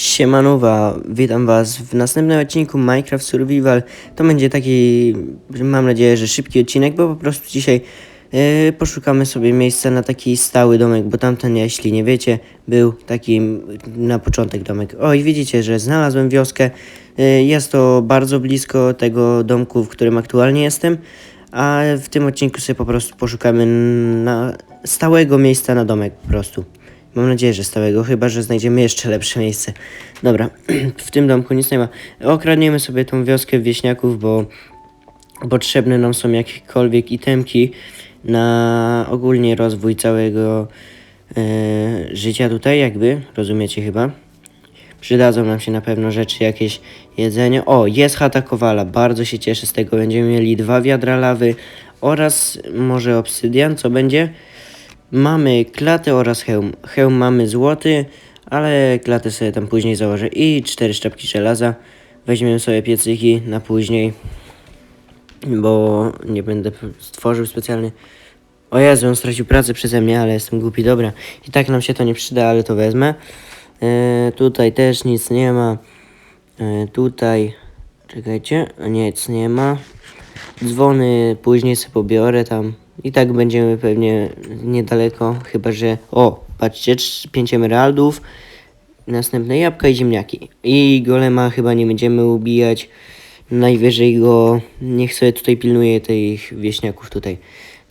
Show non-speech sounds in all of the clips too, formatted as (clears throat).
Siemanowa, witam was w następnym odcinku Minecraft Survival. To będzie taki, mam nadzieję, że szybki odcinek, bo po prostu dzisiaj e, poszukamy sobie miejsca na taki stały domek, bo tamten, jeśli nie wiecie, był taki na początek domek. O i widzicie, że znalazłem wioskę. E, jest to bardzo blisko tego domku, w którym aktualnie jestem, a w tym odcinku sobie po prostu poszukamy na stałego miejsca na domek po prostu. Mam nadzieję, że stałego, chyba że znajdziemy jeszcze lepsze miejsce. Dobra, (clears throat) w tym domku nic nie ma. Okradniemy sobie tą wioskę wieśniaków, bo potrzebne nam są jakiekolwiek itemki na ogólnie rozwój całego e, życia tutaj, jakby, rozumiecie chyba. Przydadzą nam się na pewno rzeczy, jakieś jedzenie. O, jest chata Kowala, bardzo się cieszę z tego. Będziemy mieli dwa wiadra lawy oraz może obsydian, co będzie? Mamy klatę oraz hełm. Hełm mamy złoty, ale klatę sobie tam później założę. I cztery sztabki żelaza. Weźmiemy sobie piecyki na później, bo nie będę stworzył specjalnie. O Jezu, on stracił pracę przeze mnie, ale jestem głupi, dobra. I tak nam się to nie przyda, ale to wezmę. E, tutaj też nic nie ma. E, tutaj, czekajcie, nic nie ma. Dzwony później sobie pobiorę tam. I tak będziemy pewnie niedaleko, chyba że... O, patrzcie, trz- pięć emeraldów, następne jabłka i ziemniaki. I golema chyba nie będziemy ubijać. Najwyżej go... Niech sobie tutaj pilnuje tych wieśniaków tutaj.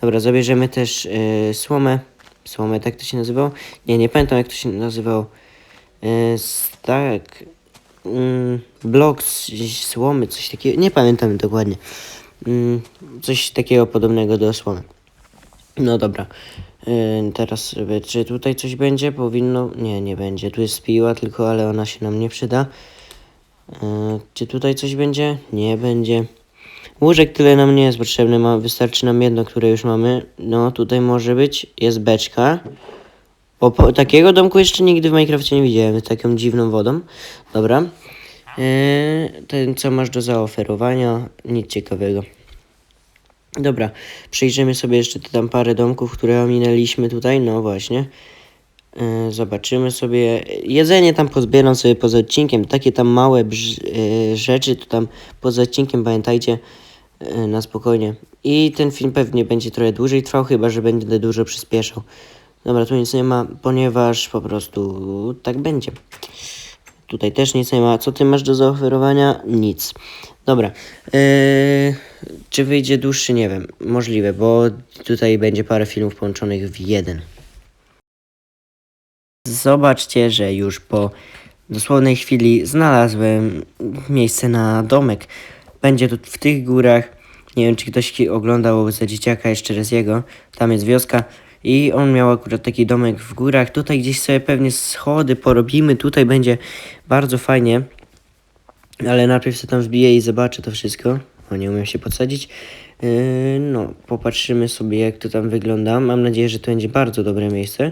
Dobra, zabierzemy też e, słomę. Słomę, tak to się nazywało? Nie, nie pamiętam jak to się nazywało. E, tak... Mm, blok z z słomy, coś takiego. Nie pamiętam dokładnie. Mm, coś takiego podobnego do słomy. No dobra. Yy, teraz sobie, czy tutaj coś będzie? Powinno. Nie, nie będzie. Tu jest piła, tylko ale ona się nam nie przyda. Yy, czy tutaj coś będzie? Nie będzie. Łóżek tyle nam nie jest potrzebny, ma, wystarczy nam jedno, które już mamy. No tutaj może być, jest beczka. O, po, takiego domku jeszcze nigdy w Minecrafcie nie widziałem, z taką dziwną wodą. Dobra. Yy, ten co masz do zaoferowania? Nic ciekawego. Dobra, przejrzymy sobie jeszcze tam parę domków, które ominęliśmy tutaj. No właśnie. E, zobaczymy sobie. Jedzenie tam pozbieram sobie poza odcinkiem. Takie tam małe e, rzeczy to tam poza odcinkiem pamiętajcie e, na spokojnie. I ten film pewnie będzie trochę dłużej trwał, chyba że będę dużo przyspieszał. Dobra, tu nic nie ma, ponieważ po prostu tak będzie. Tutaj też nic nie ma. Co ty masz do zaoferowania? Nic. Dobra. Eee, czy wyjdzie dłuższy? Nie wiem. Możliwe, bo tutaj będzie parę filmów połączonych w jeden. Zobaczcie, że już po dosłownej chwili znalazłem miejsce na domek. Będzie tu w tych górach. Nie wiem, czy ktoś oglądał za dzieciaka jeszcze raz jego. Tam jest wioska. I on miał akurat taki domek w górach. Tutaj gdzieś sobie pewnie schody porobimy. Tutaj będzie bardzo fajnie. Ale najpierw sobie tam wbiję i zobaczę to wszystko. O, nie umiem się podsadzić. Yy, no, popatrzymy sobie, jak to tam wygląda. Mam nadzieję, że to będzie bardzo dobre miejsce.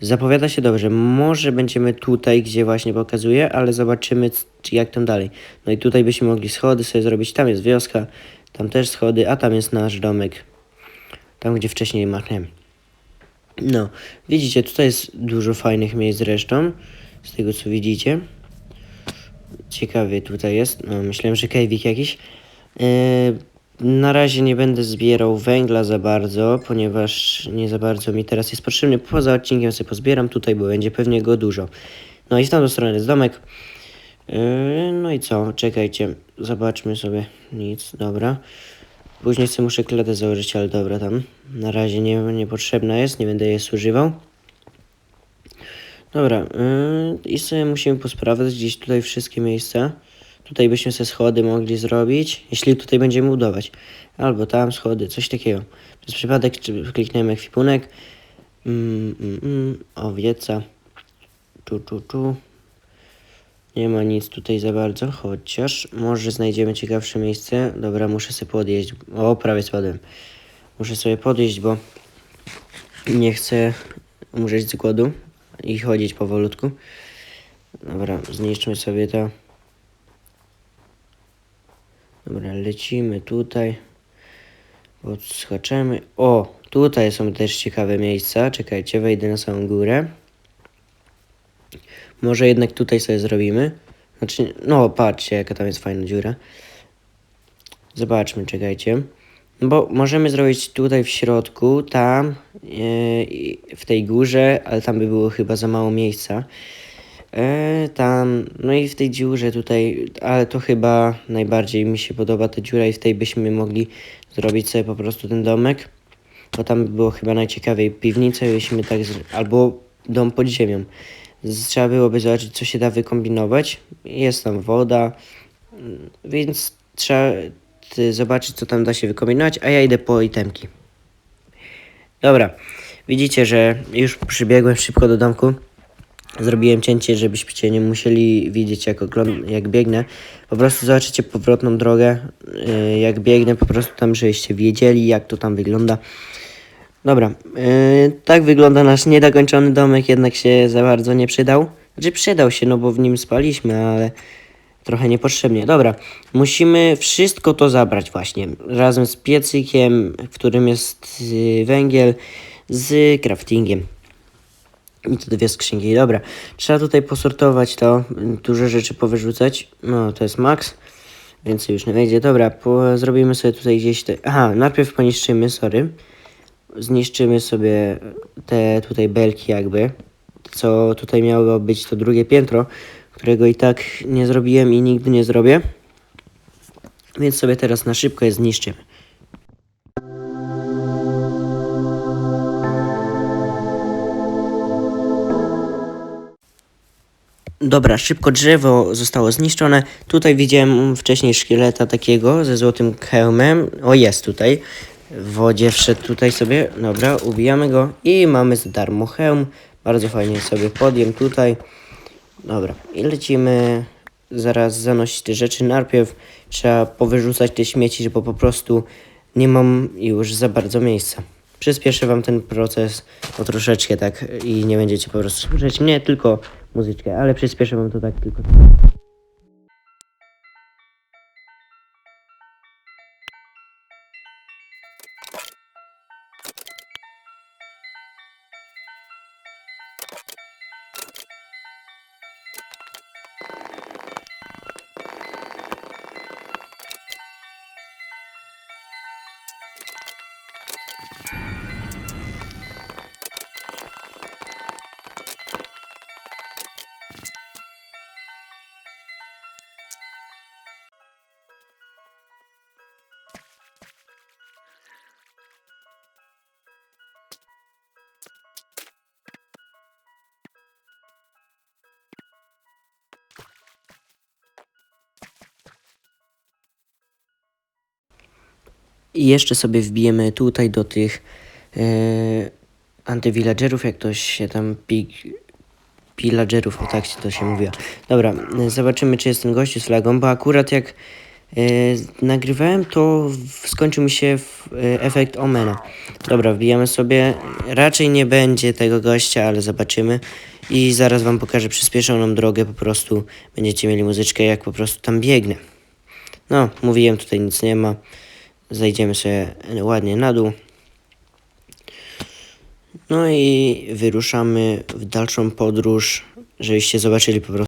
Zapowiada się dobrze. Może będziemy tutaj, gdzie właśnie pokazuję, ale zobaczymy, czy jak tam dalej. No i tutaj byśmy mogli schody sobie zrobić. Tam jest wioska, tam też schody, a tam jest nasz domek. Tam, gdzie wcześniej machnąłem. No, widzicie, tutaj jest dużo fajnych miejsc zresztą. Z tego, co widzicie. Ciekawie tutaj jest. No, myślałem, że kejwik jakiś. Yy, na razie nie będę zbierał węgla za bardzo, ponieważ nie za bardzo mi teraz jest potrzebny. Poza odcinkiem sobie pozbieram tutaj, bo będzie pewnie go dużo. No i w tamtą stronę jest domek. Yy, no i co? Czekajcie. Zobaczmy sobie. Nic, dobra. Później sobie muszę klatę założyć, ale dobra tam. Na razie nie, niepotrzebna jest, nie będę jej zużywał. Dobra, yy, i sobie musimy posprawdzać gdzieś tutaj wszystkie miejsca. Tutaj byśmy sobie schody mogli zrobić, jeśli tutaj będziemy budować. Albo tam schody, coś takiego. Przez przypadek klikniemy ekwipunek. Mm, mm, mm, owieca. Tu, tu, tu. Nie ma nic tutaj za bardzo, chociaż może znajdziemy ciekawsze miejsce. Dobra, muszę sobie podjeść. O, prawie spadłem. Muszę sobie podjeść, bo nie chcę umrzeć z głodu i chodzić powolutku. Dobra, zniszczmy sobie to. Dobra, lecimy tutaj. Podskaczemy. O, tutaj są też ciekawe miejsca. Czekajcie, wejdę na samą górę. Może jednak tutaj sobie zrobimy. Znaczy, no patrzcie, jaka tam jest fajna dziura. Zobaczmy, czekajcie. Bo możemy zrobić tutaj w środku, tam, yy, w tej górze, ale tam by było chyba za mało miejsca. E, tam, no i w tej dziurze tutaj, ale to chyba najbardziej mi się podoba ta dziura i w tej byśmy mogli zrobić sobie po prostu ten domek, bo tam by było chyba najciekawiej. Piwnicę byśmy tak, zr- albo dom pod ziemią. Trzeba byłoby zobaczyć, co się da wykombinować. Jest tam woda, więc trzeba ty, zobaczyć, co tam da się wykombinować, a ja idę po itemki. Dobra, widzicie, że już przybiegłem szybko do domku. Zrobiłem cięcie, żebyście nie musieli widzieć jak, ogląd- jak biegnę. Po prostu zobaczycie powrotną drogę, yy, jak biegnę, po prostu tam, żebyście wiedzieli jak to tam wygląda. Dobra, yy, tak wygląda nasz niedokończony domek, jednak się za bardzo nie przydał. Znaczy przydał się, no bo w nim spaliśmy, ale trochę niepotrzebnie. Dobra, musimy wszystko to zabrać właśnie, razem z piecykiem, w którym jest yy, węgiel, z craftingiem. I to dwie skrzynki. Dobra, trzeba tutaj posortować to, dużo rzeczy powyrzucać. No, to jest max, więcej już nie wejdzie. Dobra, po, zrobimy sobie tutaj gdzieś te... Aha, najpierw poniszczymy, sorry. Zniszczymy sobie te tutaj belki jakby, co tutaj miało być to drugie piętro, którego i tak nie zrobiłem i nigdy nie zrobię. Więc sobie teraz na szybko je zniszczymy. Dobra, szybko drzewo zostało zniszczone. Tutaj widziałem wcześniej szkieleta takiego ze złotym hełmem. O, jest tutaj. W wodzie wszedł tutaj sobie. Dobra, ubijamy go i mamy za darmo hełm. Bardzo fajnie sobie podjem tutaj. Dobra, i lecimy zaraz zanosić te rzeczy. Najpierw trzeba powyrzucać te śmieci, bo po prostu nie mam już za bardzo miejsca. Przyspieszę wam ten proces o troszeczkę tak i nie będziecie po prostu słyszeć mnie, tylko muzyczkę, ale przyspieszę wam to tak tylko. I jeszcze sobie wbijemy tutaj do tych e, antyvillagerów, jak to się tam pig, pillagerów, o tak się to się mówiło. Dobra, zobaczymy czy jest ten gościu z lagą, bo akurat jak e, nagrywałem, to skończył mi się w, e, efekt Omena. Dobra, wbijamy sobie, raczej nie będzie tego gościa, ale zobaczymy. I zaraz wam pokażę przyspieszoną drogę, po prostu będziecie mieli muzyczkę, jak po prostu tam biegnę. No, mówiłem, tutaj nic nie ma. Zejdziemy sobie ładnie na dół. No i wyruszamy w dalszą podróż, żebyście zobaczyli po prostu.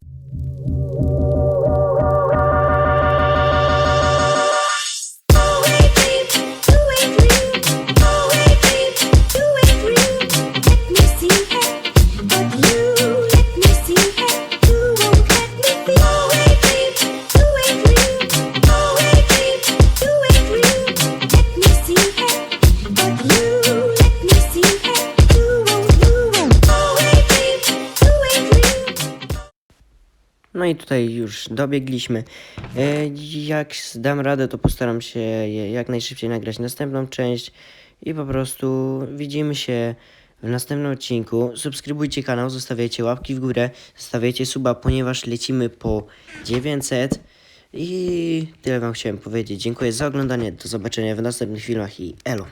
No i tutaj już dobiegliśmy. E, Jak dam radę, to postaram się jak najszybciej nagrać następną część i po prostu widzimy się w następnym odcinku. Subskrybujcie kanał, zostawiajcie łapki w górę, zostawiajcie suba, ponieważ lecimy po 900. I tyle wam chciałem powiedzieć. Dziękuję za oglądanie, do zobaczenia w następnych filmach i elo.